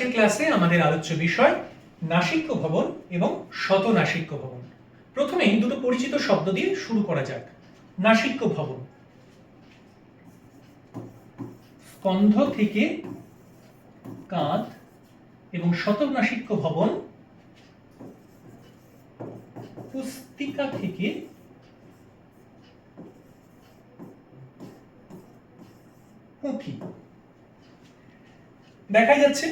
আজকের ক্লাসে আমাদের আলোচ্য বিষয় নাসিক্য ভবন এবং শতনাসিক্য ভবন। প্রথমেই দুটো পরিচিত শব্দ দিয়ে শুরু করা যাক। নাসিক্য ভবন। স্কন্ধ থেকে কাঁধ এবং শতনাসিক্য ভবন পুস্তিকা থেকে পুঁথি। দেখা যাচ্ছে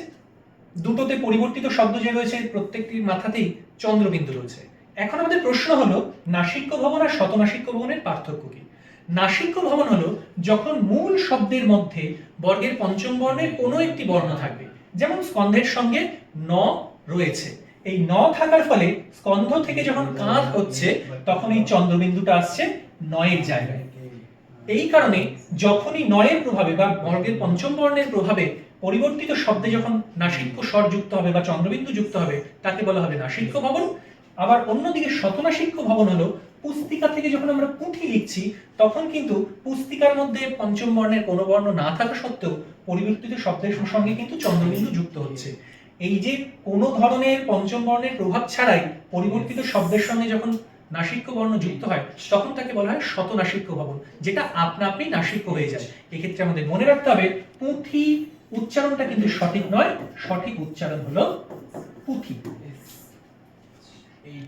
দুটোতে পরিবর্তিত শব্দ যে রয়েছে প্রত্যেকটির মাথাতেই চন্দ্রবিন্দু রয়েছে। এখন আমাদের প্রশ্ন হলো, নাসিক্য ভবন আর শতনাসিক্য ভবনের পার্থক্য কি? নাসিক্য ভবন হলো যখন মূল শব্দের মধ্যে বর্গের পঞ্চম বর্ণের কোনো একটি বর্ণ থাকবে। যেমন স্কন্ধের সঙ্গে ন রয়েছে। এই ন থাকার ফলে স্কন্ধ থেকে যখন কাঁধ হচ্ছে, তখন এই চন্দ্রবিন্দুটা আসছে নয়ের জায়গায়। এই কারণে যখনই নয়ের প্রভাবে বা বর্গের পঞ্চম বর্ণের প্রভাবে পরিবর্তিত শব্দে যখন নাসিক্য স্বর যুক্ত হবে বা চন্দ্রবিন্দু যুক্ত হবে, তাকে বলা হবে নাসিক্য ভবন। আবার অন্যদিকে শতনাসিক্য ভবন হলো পুস্তিকা থেকে যখন আমরা পুঁথি লিখছি, তখন কিন্তু পুস্তিকার মধ্যে পঞ্চম বর্ণের কোনো বর্ণ না থাকা সত্ত্বেও পরিবর্তিত শব্দের সঙ্গে কিন্তু চন্দ্রবিন্দু যুক্ত হচ্ছে। এই যে কোনো ধরনের পঞ্চম বর্ণের প্রভাব ছাড়াই পরিবর্তিত শব্দের সঙ্গে যখন নাসিক্য বর্ণ যুক্ত হয়, তখন তাকে বলা হয় শত নাসিক্য ভবন যেটা আপনা আপনি নাসিক্য হয়ে যায়। এক্ষেত্রে আমাদের মনে রাখতে হবে, পুঁথি উচ্চারণটা কিন্তু সঠিক নয়, সঠিক উচ্চারণ হলো পুঁথি। এই